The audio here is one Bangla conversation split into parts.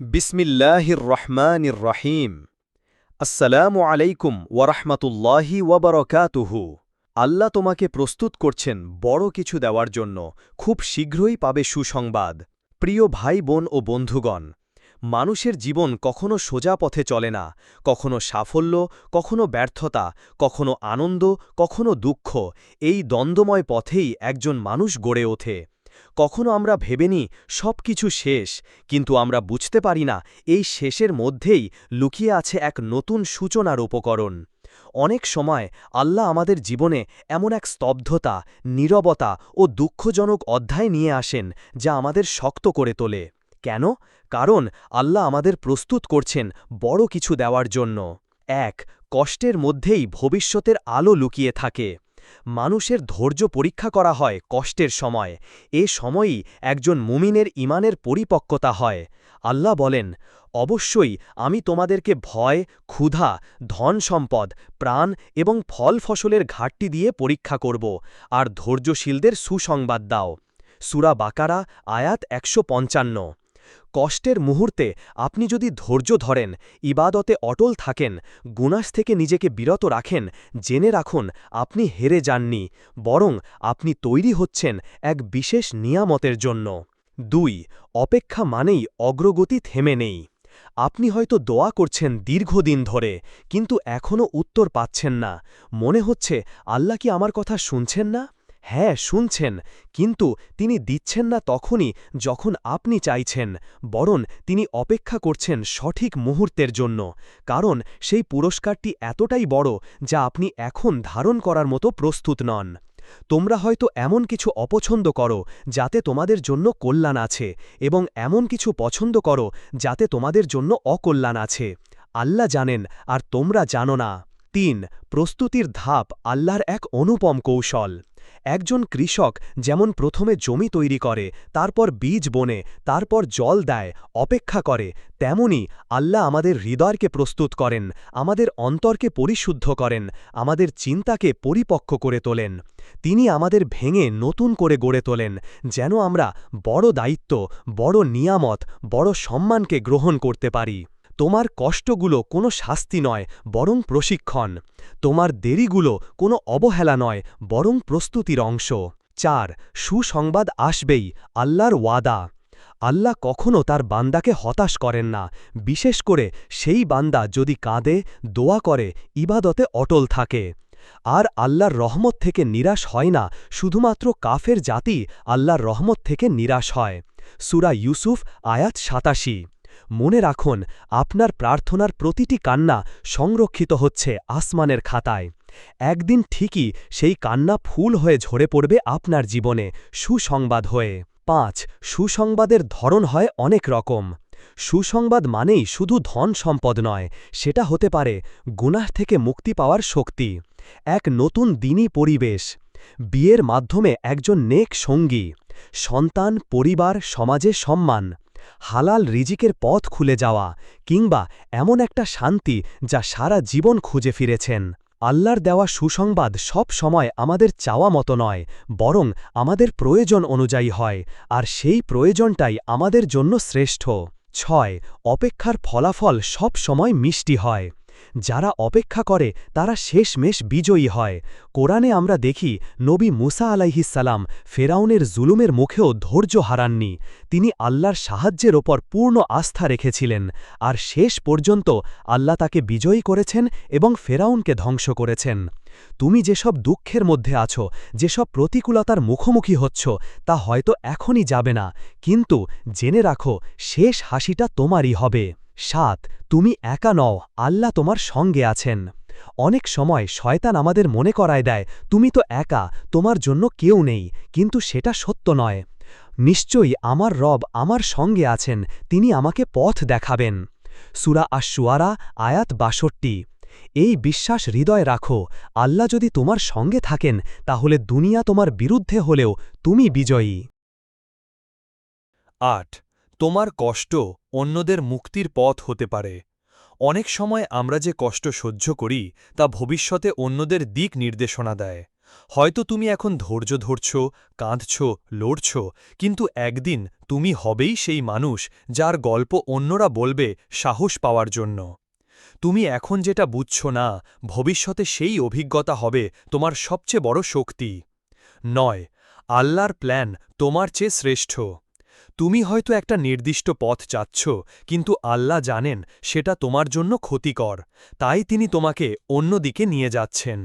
বিসমিল্লাহির রহমানির রহিম। আসসালামু আলাইকুম ওয়ারহমাতুল্লাহি ওয়াবারকাতুহু। আল্লাহ তোমাকে প্রস্তুত করছেন বড় কিছু দেওয়ার জন্য। খুব শীঘ্রই পাবে সুসংবাদ। প্রিয় ভাই, বোন ও বন্ধুগণ, মানুষের জীবন কখনো সোজা পথে চলে না। কখনো সাফল্য, কখনো ব্যর্থতা, কখনো আনন্দ, কখনো দুঃখ। এই দ্বন্দ্বময় পথেই একজন মানুষ গড়ে ওঠে। কখনো আমরা ভেবে নিই সব কিছু শেষ, কিন্তু আমরা বুঝতে পারি না এই শেষের মধ্যেই লুকিয়ে আছে এক নতুন সূচনার উপকরণ। অনেক সময় আল্লাহ আমাদের জীবনে এমন এক স্তব্ধতা, নীরবতা ও দুঃখজনক অধ্যায় নিয়ে আসেন যা আমাদের শক্ত করে তোলে। কেন? কারণ আল্লাহ আমাদের প্রস্তুত করছেন বড় কিছু দেওয়ার জন্য। এক, কষ্টের মধ্যেই ভবিষ্যতের আলো লুকিয়ে থাকে। মানুষের ধৈর্য পরীক্ষা করা হয় কষ্টের সময়। এ সময়ই একজন মুমিনের ইমানের পরিপক্কতা হয়। আল্লাহ বলেন, অবশ্যই আমি তোমাদেরকে ভয়, ক্ষুধা, ধন সম্পদ, প্রাণ এবং ফল ফসলের ঘাটতি দিয়ে পরীক্ষা করব, আর ধৈর্যশীলদের সুসংবাদ দাও। সুরা বাকারা, আয়াত একশো পঞ্চান্ন। কষ্টের মুহূর্তে আপনি যদি ধৈর্য ধরেন, ইবাদতে অটল থাকেন গুনাস থেকে নিজেকে বিরত রাখেন, জেনে রাখুন, আপনি হেরে যাননি, বরং আপনি তৈরি হচ্ছেন এক বিশেষ নিয়ামতের জন্য। দুই, অপেক্ষা মানেই অগ্রগতি থেমে নেই। আপনি হয়তো দোয়া করছেন দীর্ঘদিন ধরে, কিন্তু এখনও উত্তর পাচ্ছেন না। মনে হচ্ছে, আল্লাহ কি আমার কথা শুনছেন না? হ্যাঁ শুনছেন। কিন্তু তিনি দিচ্ছেন না তখনই যখন আপনি চাইছেন, বরং তিনি অপেক্ষা করছেন সঠিক মুহূর্তের জন্য। কারণ সেই পুরস্কারটি এতটাই বড় যা আপনি এখন ধারণ করার মতো প্রস্তুত নন। তোমরা হয়তো এমন কিছু অপছন্দ করো যাতে তোমাদের জন্য কল্যাণ আছে এবং এমন কিছু পছন্দ করো যাতে তোমাদের জন্য অকল্যাণ আছে। আল্লাহ জানেন, আর তোমরা জানো না। তিন, প্রস্তুতির ধাপ আল্লাহর এক অনুপম কৌশল। একজন কৃষক যেমন প্রথমে জমি তৈরি করে, তারপর বীজ বনে, তারপর জল দেয়, অপেক্ষা করে, তেমনি আল্লাহ আমাদের হৃদয়কে প্রস্তুত করেন, আমাদের অন্তরকে পরিশুদ্ধ করেন, আমাদের চিন্তাকে পরিপক্ক করে তোলেন। তিনি আমাদের ভেঙে নতুন করে গড়ে তোলেন, যেন আমরা বড় দায়িত্ব, বড় নিয়ামত, বড় সম্মানকে গ্রহণ করতে পারি। তোমার কষ্টগুলো কোনো শাস্তি নয়, বরং প্রশিক্ষণ। তোমার দেরিগুলো কোনো অবহেলা নয়, বরং প্রস্তুতির অংশ। চার, সুসংবাদ আসবেই, আল্লাহর ওয়াদা। আল্লাহ কখনও তার বান্দাকে হতাশ করেন না। বিশেষ করে সেই বান্দা যদি কাঁদে, দোয়া করে, ইবাদতে অটল থাকে। আর আল্লাহর রহমত থেকে নিরাশ হয় না, শুধুমাত্র কাফের জাতি আল্লাহর রহমত থেকে নিরাশ হয়। সুরা ইউসুফ, আয়াত সাতাশি। মনে রাখুন, আপনার প্রার্থনার প্রতিটি কান্না সংরক্ষিত হচ্ছে আসমানের খাতায়। একদিন ঠিকই সেই কান্না ফুল হয়ে ঝরে পড়বে আপনার জীবনে, সুসংবাদ হয়ে। পাঁচ, সুসংবাদের ধরন হয় অনেক রকম। সুসংবাদ মানেই শুধু ধন সম্পদ নয়, সেটা হতে পারে গুনাহ থেকে মুক্তি পাওয়ার শক্তি। এক নতুন দিনই পরিবেশ। বিয়ের মাধ্যমে একজন নেক সঙ্গী। সন্তান, পরিবার, সমাজে সম্মান। হালাল রিজিকের পথ খুলে যাওয়া কিংবা এমন একটা শান্তি যা সারা জীবন খুঁজে ফিরেছেন। আল্লাহর দেওয়া সুসংবাদ সব সময় আমাদের চাওয়া মতো নয়, বরং আমাদের প্রয়োজন অনুযায়ী হয়, আর সেই প্রয়োজনটাই আমাদের জন্য শ্রেষ্ঠ। ছয়, অপেক্ষার ফলাফল সব সময় মিষ্টি হয়। যারা অপেক্ষা করে, তারা শেষমেশ বিজয়ী হয়। কোরআনে আমরা দেখি, নবী মুসা আলাইহিসাল্লাম ফেরাউনের জুলুমের মুখেও ধৈর্য হারাননি। তিনি আল্লাহর সাহায্যের ওপর পূর্ণ আস্থা রেখেছিলেন, আর শেষ পর্যন্ত আল্লাহ তাকে বিজয়ী করেছেন এবং ফেরাউনকে ধ্বংস করেছেন। তুমি যেসব দুঃখের মধ্যে আছো, যেসব প্রতিকূলতার মুখোমুখি হচ্ছ, তা হয়তো এখনই যাবে না, কিন্তু জেনে রাখো, শেষ হাসিটা তোমারই হবে। সাত, তুমি একা নও, আল্লাহ তোমার সঙ্গে আছেন। অনেক সময় শয়তান আমাদের মনে করায় দেয়, তুমি তো একা, তোমার জন্য কেউ নেই, কিন্তু সেটা সত্য নয়। নিশ্চয়ই আমার রব আমার সঙ্গে আছেন, তিনি আমাকে পথ দেখাবেন। সুরা আশুয়ারা আয়াত বাষট্টি। এই বিশ্বাস হৃদয় রাখো, আল্লাহ যদি তোমার সঙ্গে থাকেন, তাহলে দুনিয়া তোমার বিরুদ্ধে হলেও তুমি বিজয়ী। আট, তোমার কষ্ট অন্যদের মুক্তির পথ হতে পারে। অনেক সময় আমরা যে কষ্ট সহ্য করি, তা ভবিষ্যতে অন্যদের দিক নির্দেশনা দেয়। হয়তো তুমি এখন ধৈর্য ধরছ, কাঁদছ, লড়ছ, কিন্তু একদিন তুমি হবেই সেই মানুষ যার গল্প অন্যরা বলবে সাহস পাওয়ার জন্য। তুমি এখন যেটা বুঝছ না, ভবিষ্যতে সেই অভিজ্ঞতা হবে তোমার সবচেয়ে বড় শক্তি। নয়, আল্লাহর প্ল্যান তোমার চেয়ে শ্রেষ্ঠ। তুমি হয়তো একটা নির্দিষ্ট পথ চাচ্ছ, কিন্তু আল্লাহ জানেন সেটা তোমার জন্য ক্ষতিকর। তাই তিনি তোমাকে অন্যদিকে নিয়ে যাচ্ছেন।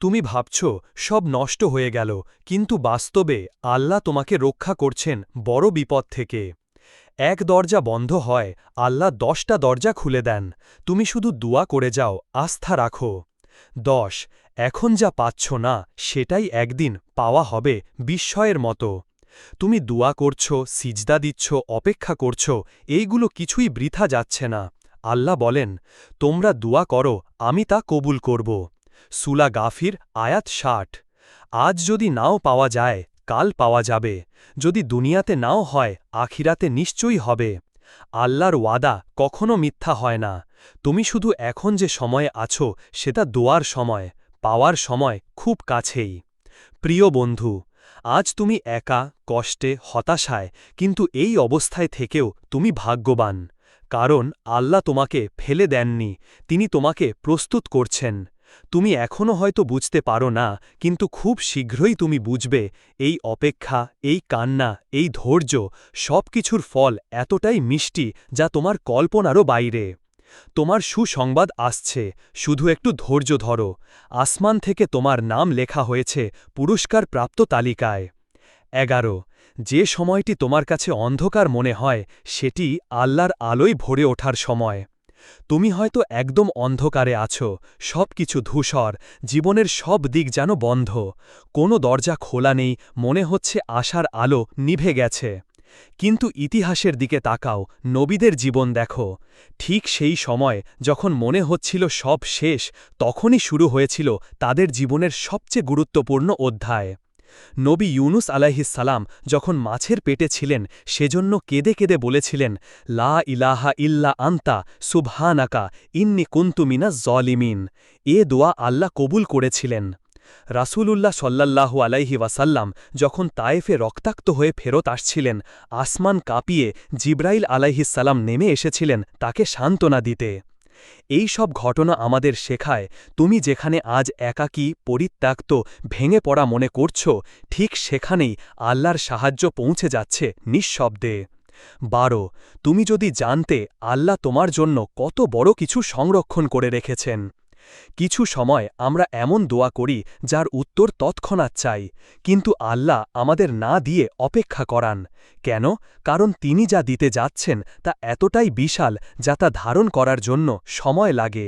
তুমি ভাবছ, সব নষ্ট হয়ে গেল, কিন্তু বাস্তবে আল্লাহ তোমাকে রক্ষা করছেন বড় বিপদ থেকে। এক দরজা বন্ধ হয়, আল্লাহ দশটা দরজা খুলে দেন। তুমি শুধু দুয়া করে যাও, আস্থা রাখো। দশ, এখন যা পাচ্ছ না, সেটাই একদিন পাওয়া হবে বিস্ময়ের মতো। তুমি দুয়া করছ, সিজদা দিচ্ছ, অপেক্ষা করছ, এইগুলো কিছুই বৃথা যাচ্ছে না। আল্লাহ বলেন, তোমরা দুয়া করো, আমি তা কবুল করব। সুলা গাফির, আয়াত ষাট। আজ যদি নাও পাওয়া যায়, কাল পাওয়া যাবে। যদি দুনিয়াতে নাও হয়, আখিরাতে নিশ্চয়ই হবে। আল্লাহর ওয়াদা কখনো মিথ্যা হয় না। তুমি শুধু এখন যে সময়ে আছো, সেটা দোয়ার সময়, পাওয়ার সময় খুব কাছেই। প্রিয় বন্ধু আজ তুমি একা, কষ্টে, হতাশায়, কিন্তু এই অবস্থায় থেকেও তুমি ভাগ্যবান। কারণ আল্লাহ তোমাকে ফেলে দেননি, তিনি তোমাকে প্রস্তুত করছেন। তুমি এখনও হয়তো বুঝতে পারো না, কিন্তু খুব শীঘ্রই তুমি বুঝবে, এই অপেক্ষা, এই কান্না, এই ধৈর্য সব কিছুর ফল এতটাই মিষ্টি যা তোমার কল্পনারও বাইরে। তোমার সুসংবাদ আসছে, শুধু একটু ধৈর্য ধরো। আসমান থেকে তোমার নাম লেখা হয়েছে পুরস্কার প্রাপ্ত তালিকায়। এগারো, যে সময়টি তোমার কাছে অন্ধকার মনে হয়, সেটি আল্লাহর আলোয় ভরে ওঠার সময়। তুমি হয়তো একদম অন্ধকারে আছো সব কিছু ধূসর, জীবনের সব দিক যেন বন্ধ। কোনো দরজা খোলা নেই, মনে হচ্ছে আশার আলো নিভে গেছে। কিন্তু ইতিহাসের দিকে তাকাও, নবীদের জীবন দেখো। ঠিক সেই সময় যখন মনে হচ্ছিল সব শেষ, তখনই শুরু হয়েছিল তাদের জীবনের সবচেয়ে গুরুত্বপূর্ণ অধ্যায়। নবী ইউনুস আলাইহিসালাম যখন মাছের পেটে ছিলেন, সেজন্য কেঁদে কেঁদে বলেছিলেন, লা ইলাহা ইল্লা আন্তা, সুবহানাকা, ইন্নি কুন্তুমিনা জলিমিন এ দোয়া আল্লাহ কবুল করেছিলেন। রাসূলুল্লাহ সল্লাল্লাহু আলাইহি ওয়াসাল্লাম যখন তায়েফে রক্তাক্ত হয়ে ফেরত আসছিলেন, আসমান কাঁপিয়ে জিব্রাইল আলাইহিসাল্লাম নেমে এসেছিলেন তাকে সান্ত্বনা দিতে। এই সব ঘটনা আমাদের শেখায়, তুমি যেখানে আজ একাকী, পরিত্যক্ত, ভেঙে পড়া মনে করছ, ঠিক সেখানেই আল্লাহর সাহায্য পৌঁছে যাচ্ছে নিঃশব্দে। বারো, তুমি যদি জানতে আল্লাহ তোমার জন্য কত বড় কিছু সংরক্ষণ করে রেখেছেন। কিছু সময় আমরা এমন দোয়া করি যার উত্তর তৎক্ষণাৎ চাই, কিন্তু আল্লাহ আমাদের না দিয়ে অপেক্ষা করান। কেন? কারণ তিনি যা দিতে যাচ্ছেন তা এতটাই বিশাল যা তা ধারণ করার জন্য সময় লাগে।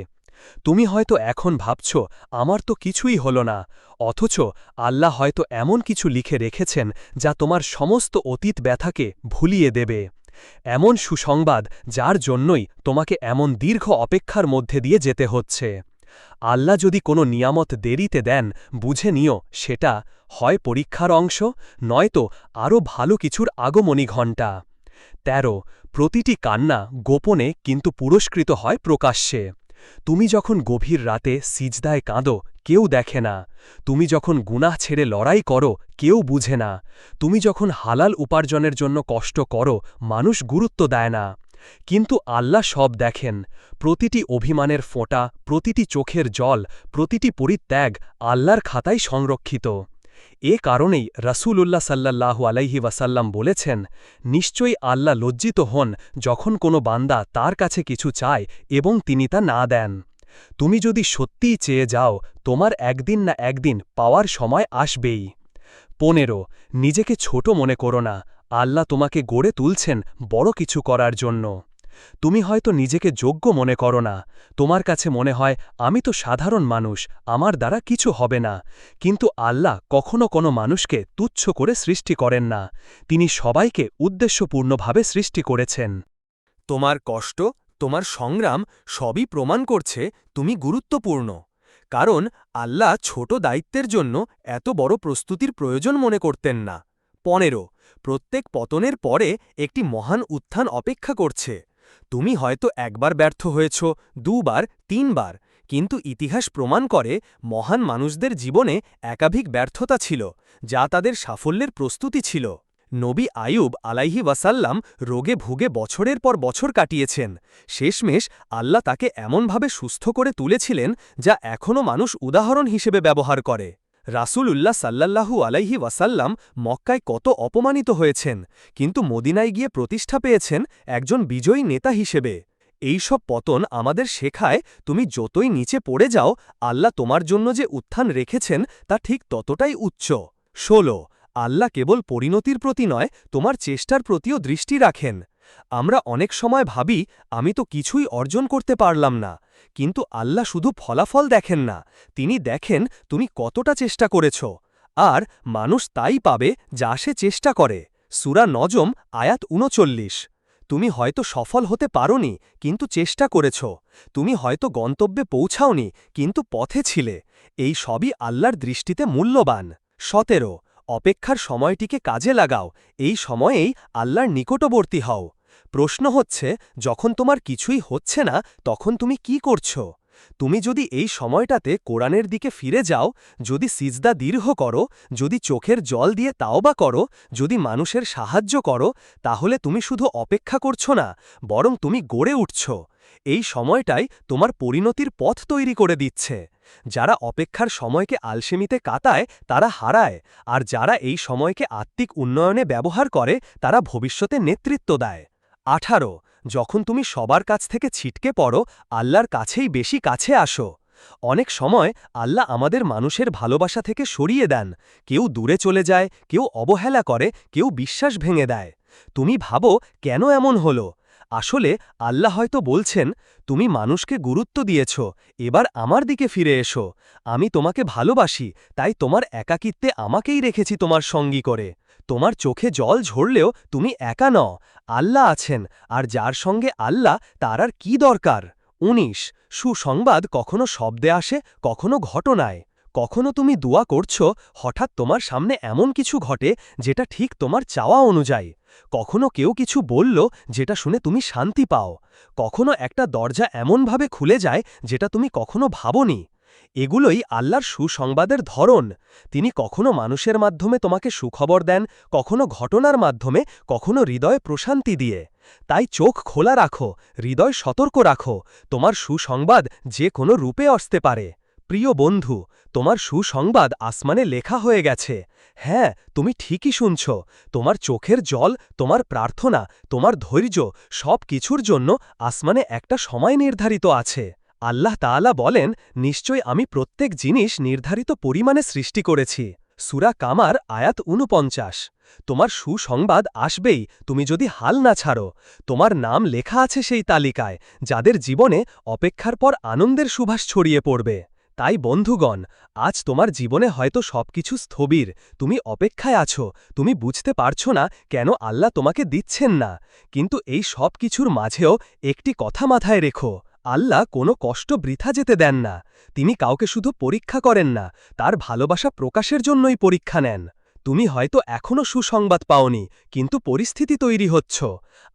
তুমি হয়তো এখন ভাবছ, আমার তো কিছুই হল না। অথচ আল্লাহ হয়তো এমন কিছু লিখে রেখেছেন যা তোমার সমস্ত অতীত ব্যথাকে ভুলিয়ে দেবে। এমন সুসংবাদ যার জন্যই তোমাকে এমন দীর্ঘ অপেক্ষার মধ্যে দিয়ে যেতে হচ্ছে। আল্লাহ যদি কোনো নিয়ামত দেরিতে দেন, বুঝে নিও, সেটা হয় পরীক্ষার অংশ, নয়তো আরও ভালো কিছুর আগমনী ঘণ্টা। ১৩ প্রতিটি কান্না গোপনে কিন্তু পুরস্কৃত হয় প্রকাশ্যে। তুমি যখন গভীর রাতে সিজদায় কাঁদো, কেউ দেখে না। তুমি যখন গুনাহ ছেড়ে লড়াই করো, কেউ বুঝে না। তুমি যখন হালাল উপার্জনের জন্য কষ্ট করো, মানুষ গুরুত্ব দেয় না। কিন্তু আল্লাহ সব দেখেন, প্রতিটি অভিমানের ফোঁটা, প্রতিটি চোখের জল, প্রতিটি পরিত্যাগ আল্লাহর খাতায় সংরক্ষিত। এ কারণেই রসুলুল্লাহ সাল্লাল্লাহু আলাইহি ওয়াসাল্লাম বলেছেন, নিশ্চয়ই আল্লাহ লজ্জিত হন যখন কোনো বান্দা তার কাছে কিছু চায় এবং তিনি তা না দেন। তুমি যদি সত্যিই চেয়ে যাও, তোমার একদিন না একদিন পাওয়ার সময় আসবেই। পনেরো, নিজেকে ছোট মনে করো না আল্লাহ তোমাকে গড়ে তুলছেন বড় কিছু করার জন্য। তুমি হয়তো নিজেকে যোগ্য মনে করো না। তোমার কাছে মনে হয়, আমি তো সাধারণ মানুষ, আমার দ্বারা কিছু হবে না। কিন্তু আল্লাহ কখনো কোনো মানুষকে তুচ্ছ করে সৃষ্টি করেন না। তিনি সবাইকে উদ্দেশ্যপূর্ণভাবে সৃষ্টি করেছেন। তোমার কষ্ট, তোমার সংগ্রাম সবই প্রমাণ করছে তুমি গুরুত্বপূর্ণ। কারণ আল্লাহ ছোট দায়িত্বের জন্য এত বড় প্রস্তুতির প্রয়োজন মনে করতেন না। পনেরো প্রত্যেক পতনের পরে একটি মহান উত্থান অপেক্ষা করছে। তুমি হয়তো একবার ব্যর্থ হয়েছ, দুবার, তিনবার, কিন্তু ইতিহাস প্রমাণ করে মহান মানুষদের জীবনে একাধিক ব্যর্থতা ছিল, যা তাদের সাফল্যের প্রস্তুতি ছিল। নবী আয়ুব আলাইহি ওয়াসাল্লাম রোগে ভুগে বছরের পর বছর কাটিয়েছেন। শেষমেশ আল্লাহ তাকে এমনভাবে সুস্থ করে তুলেছিলেন, যা এখনও মানুষ উদাহরণ হিসেবে ব্যবহার করে। রাসূল উল্লাহ সাল্লাল্লাহু আলাইহি ওয়াসাল্লাম মক্কায় কত অপমানিত হয়েছেন, কিন্তু মদিনায় গিয়ে প্রতিষ্ঠা পেয়েছেন একজন বিজয়ী নেতা হিসেবে। এই সব পতন আমাদের শেখায় তুমি যতই নিচে পড়ে যাও, আল্লাহ তোমার জন্য যে উত্থান রেখেছেন তা ঠিক ততটাই উচ্চ। ষোলো, আল্লাহ কেবল পরিণতির প্রতি নয়, তোমার চেষ্টার প্রতিও দৃষ্টি রাখেন। আমরা অনেক সময় ভাবি, আমি তো কিছুই অর্জন করতে পারলাম না, কিন্তু আল্লাহ শুধু ফলাফল দেখেন না, তিনি দেখেন তুমি কতটা চেষ্টা করেছ, আর মানুষ তাই পাবে যা সে চেষ্টা করে। সুরা নজম, আয়াত উনচল্লিশ। তুমি হয়তো সফল হতে পারোনি, কিন্তু চেষ্টা করেছ। তুমি হয়তো গন্তব্যে পৌঁছাওনি, কিন্তু পথে ছিলে। এই সবই আল্লাহর দৃষ্টিতে মূল্যবান। সতেরো, অপেক্ষার সময়টিকে কাজে লাগাও। এই সময়েই আল্লাহর নিকটবর্তী হও। প্রশ্ন হচ্ছে, যখন তোমার কিছুই হচ্ছে না, তখন তুমি কি করছ? তুমি যদি এই সময়টাতে কোরআনের দিকে ফিরে যাও, যদি সিজদা দীর্ঘ করো, যদি চোখের জল দিয়ে তাওবা করো, যদি মানুষের সাহায্য করো, তাহলে তুমি শুধু অপেক্ষা করছ না, বরং তুমি গড়ে উঠছ। এই সময়টাই তোমার পরিণতির পথ তৈরি করে দিচ্ছে। যারা অপেক্ষার সময়কে আলসেমিতে কাতায় তারা হারায়, আর যারা এই সময়কে আত্মিক উন্নয়নে ব্যবহার করে, তারা ভবিষ্যতে নেতৃত্ব দেয়। আঠারো, যখন তুমি সবার কাছ থেকে ছিটকে পড়ো, আল্লাহর কাছেই বেশি কাছে আসো। অনেক সময় আল্লাহ আমাদের মানুষের ভালোবাসা থেকে সরিয়ে দেন। কেউ দূরে চলে যায়, কেউ অবহেলা করে, কেউ বিশ্বাস ভেঙে দেয়। তুমি ভাবো, কেন এমন হলো? আসলে আল্লাহ হয়তো বলছেন, তুমি মানুষকে গুরুত্ব দিয়েছ, এবার আমার দিকে ফিরে এসো। আমি তোমাকে ভালোবাসি, তাই তোমার একাকিত্বে আমাকেই রেখেছি তোমার সঙ্গী করে। তোমার চোখে জল ঝরলেও তুমি একা নও, আল্লাহ আছেন, আর যার সঙ্গে আল্লাহ, তার আর কি দরকার? ১৯ সুসংবাদ কখনো শব্দে আসে, কখনো ঘটনায়। কখনো তুমি দোয়া করছ, হঠাৎ তোমার সামনে এমন কিছু ঘটে, যেটা ঠিক তোমার চাওয়া অনুযায়ী। কখনো কেউ কিছু বলল, যেটা শুনে তুমি শান্তি পাও। কখনো একটা দরজা এমনভাবে খুলে যায়, যেটা তুমি কখনো ভাবনি। এগুলোই আল্লাহর সুসংবাদের ধরন। তিনি কখনো মানুষের মাধ্যমে তোমাকে সুখবর দেন, কখনো ঘটনার মাধ্যমে, কখনো হৃদয়ে প্রশান্তি দিয়ে। তাই চোখ খোলা রাখো, হৃদয় সতর্ক রাখো, তোমার সুসংবাদ যে কোনো রূপে আসতে পারে। প্রিয় বন্ধু, তোমার সুসংবাদ আসমানে লেখা হয়ে গেছে। হ্যাঁ তুমি ঠিকই শুনছ, তোমার চোখের জল, তোমার প্রার্থনা, তোমার ধৈর্য সব কিছুর জন্য আসমানে একটা সময় নির্ধারিত আছে। আল্লাহ তাআলা বলেন নিশ্চয় আমি প্রত্যেক জিনিস নির্ধারিত পরিমাণে সৃষ্টি করেছি। সুরা কামার, আয়াত উনপঞ্চাশ তোমার সুসংবাদ আসবেই, তুমি যদি হাল না ছাড়ো। তোমার নাম লেখা আছে সেই তালিকায়, যাদের জীবনে অপেক্ষার পর আনন্দের সুভাষ ছড়িয়ে পড়বে। তাই বন্ধুগণ, আজ তোমার জীবনে হয়তো সবকিছু স্থবির। তুমি অপেক্ষায় আছো, তুমি বুঝতে পারছ না কেন আল্লাহ তোমাকে দিচ্ছেন না। কিন্তু এই সব কিছুর মাঝেও একটি কথা মাথায় রেখো। আল্লাহ কোনো কষ্ট বৃথা যেতে দেন না। তিনি কাউকে শুধু পরীক্ষা করেন না, তার ভালোবাসা প্রকাশের জন্যই পরীক্ষা নেন। তুমি হয়তো এখনও সুসংবাদ পাওনি, কিন্তু পরিস্থিতি তৈরি হচ্ছ।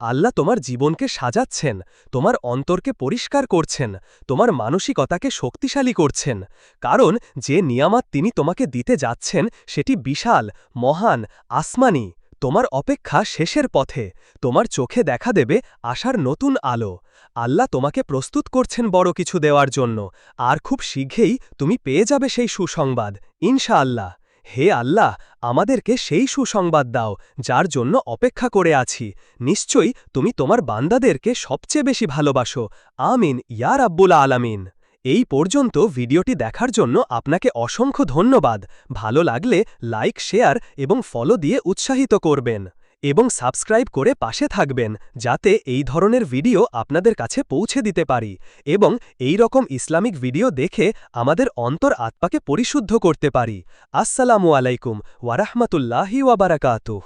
আল্লাহ তোমার জীবনকে সাজাচ্ছেন, তোমার অন্তরকে পরিষ্কার করছেন, তোমার মানসিকতাকে শক্তিশালী করছেন। কারণ যে নিয়ামাত তিনি তোমাকে দিতে যাচ্ছেন, সেটি বিশাল, মহান, আসমানি। তোমার অপেক্ষা শেষের পথে, তোমার চোখে দেখা দেবে আশার নতুন আলো। আল্লাহ তোমাকে প্রস্তুত করছেন বড় কিছু দেওয়ার জন্য, আর খুব শীঘ্রেই তুমি পেয়ে যাবে সেই সুসংবাদ। ইনশা আল্লাহ হে আল্লাহ, আমাদেরকে সেই সুসংবাদ দাও, যার জন্য অপেক্ষা করে আছি। নিশ্চয়ই তুমি তোমার বান্দাদেরকে সবচেয়ে বেশি ভালোবাসো। আমিন ইয়ার আব্বুল আলামিন। এই পর্যন্ত ভিডিওটি দেখার জন্য আপনাকে অসংখ্য ধন্যবাদ। ভালো লাগলে লাইক, শেয়ার এবং ফলো দিয়ে উৎসাহিত করবেন। এবং সাবস্ক্রাইব করে পাশে থাকবেন, যাতে এই ধরনের ভিডিও আপনাদের কাছে পৌঁছে দিতে পারি এবং এই রকম ইসলামিক ভিডিও দেখে আমাদের অন্তর আত্মাকে পরিশুদ্ধ করতে পারি। আসসালামু আলাইকুম ওয়ারাহমাতুল্লাহি ওয়াবারাকাতুহ